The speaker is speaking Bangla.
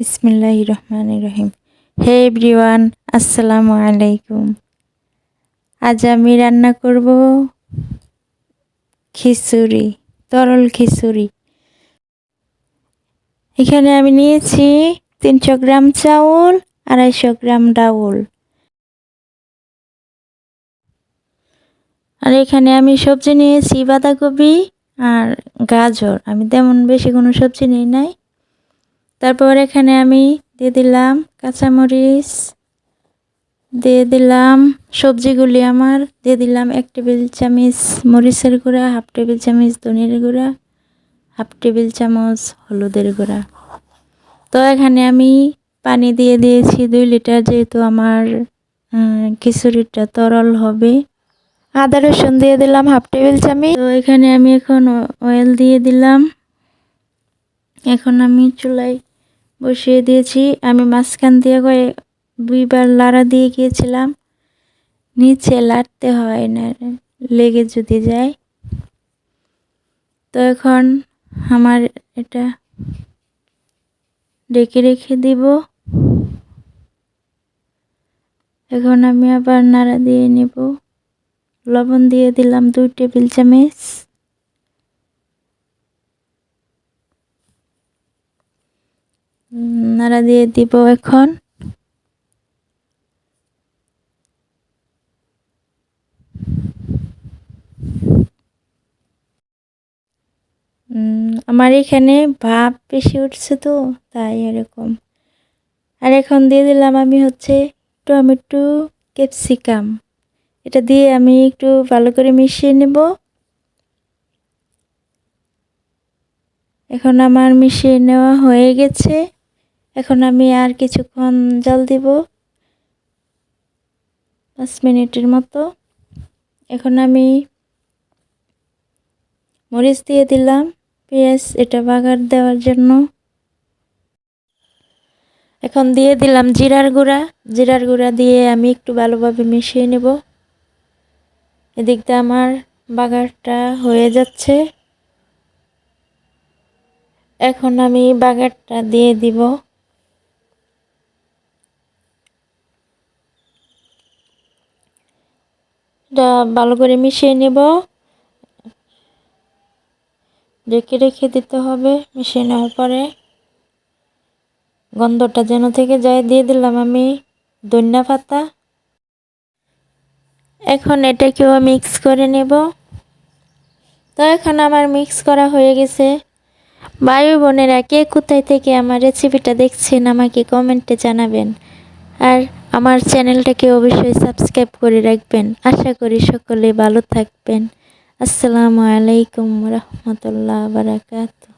বিসমিল্লাহ রহমান রহিম হে এভরিওয়ান, আসসালামু আলাইকুম। আজ আমি রান্না করব খিচুড়ি, তরল খিচুড়ি। এখানে আমি নিয়েছি তিনশো গ্রাম চাউল, আড়াইশো গ্রাম ডাউল। আর এখানে আমি সবজি নিয়েছি বাঁধাকপি আর গাজর। আমি তেমন বেশি কোনো সবজি নিই নাই। তারপর এখানে আমি দিয়ে দিলাম কাঁচামরিচ দিয়ে দিলাম সবজিগুলি আমার দিয়ে দিলাম এক টেবিল চামচ মরিচের গুঁড়া হাফ টেবিল চামচ ধনের গুঁড়া হাফ টেবিল চামচ হলুদের গুঁড়া। তো এখানে আমি পানি দিয়ে দিয়েছি দুই লিটার যেহেতু আমার খিচুড়িটা তরল হবে। আদা রসুন দিয়ে দিলাম হাফ টেবিল চামচ। তো এখানে আমি এখন অয়েল দিয়ে দিলাম। এখন আমি চুলায় বসিয়ে দিয়েছি। আমি মাঝখান দিয়ে করে দুইবার লাড়া দিয়ে গিয়েছিলাম। নিচে লাড়তে হয় না, লেগে যদি যায়। তো এখন আমার এটা ডেকে রেখে দিব। এখন আমি আবার নাড়া দিয়ে নেব। লবণ দিয়ে দিলাম দুই টেবিল চামচ। নাড়া দিয়ে দিব এখন। আমার এখানে ভাপ বেশি উঠছে তো, তাই এরকম। আর এখন দিয়ে দিলাম আমি হচ্ছে টমেটো ক্যাপসিকাম। এটা দিয়ে আমি একটু ভালো করে মিশিয়ে নেব। এখন আমার মিশিয়ে নেওয়া হয়ে গেছে। এখন আমি আর কিছুক্ষণ জল দিব। পাঁচ মিনিটের মতো। এখন আমি মরিচ দিয়ে দিলাম। পেঁয়াজ এটা বাগার দেওয়ার জন্য। এখন দিয়ে দিলাম জিরার গুঁড়া। জিরার গুঁড়া দিয়ে আমি একটু ভালোভাবে মিশিয়ে নেব। এদিকটা আমার বাগারটা হয়ে যাচ্ছে। এখন আমি বাগারটা দিয়ে দিব। ভালো করে মিশিয়ে নেব। রেখে রেখে দিতে হবে মিশিয়ে নেওয়ার পরে। গন্ধটা যেন থেকে যায়, দিয়ে দিলাম আমি ধন্যা পাতা। এখন এটাকেও মিক্স করে নেব। তো এখন আমার মিক্স করা হয়ে গেছে। বায়ু বোনেরা, কে কোথায় থেকে আমার রেসিপিটা দেখছেন আমাকে কমেন্টে জানাবেন। আর আমার চ্যানেলটাকে অবশ্যই সাবস্ক্রাইব করে রাখবেন। আশা করি সকলে ভালো থাকবেন। আসসালামু আলাইকুম রহমতুল্লাহ বারাকাতু